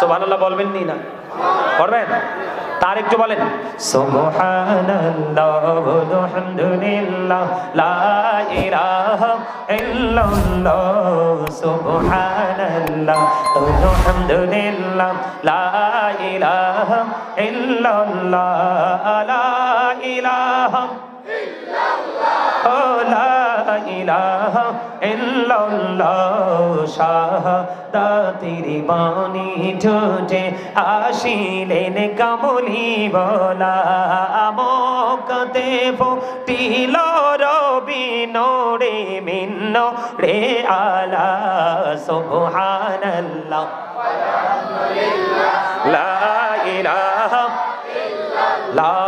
সুবহানাল্লাহ বলবেন নি? না করবেন তার একটু বলেন। সুবহানাল্লাহ ইলাহা ইল্লাল্লাহ, শাহাদাতির বাণী ঠোঁটে আসিলেন কামলি বলা। আমকতে ফুটিল রবি নোরে মিন্ন রে আলা, সুবহানাল্লাহ। লা ইলাহা লা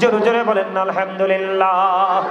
জোরে জোরে বলেন আলহামদুলিল্লাহ।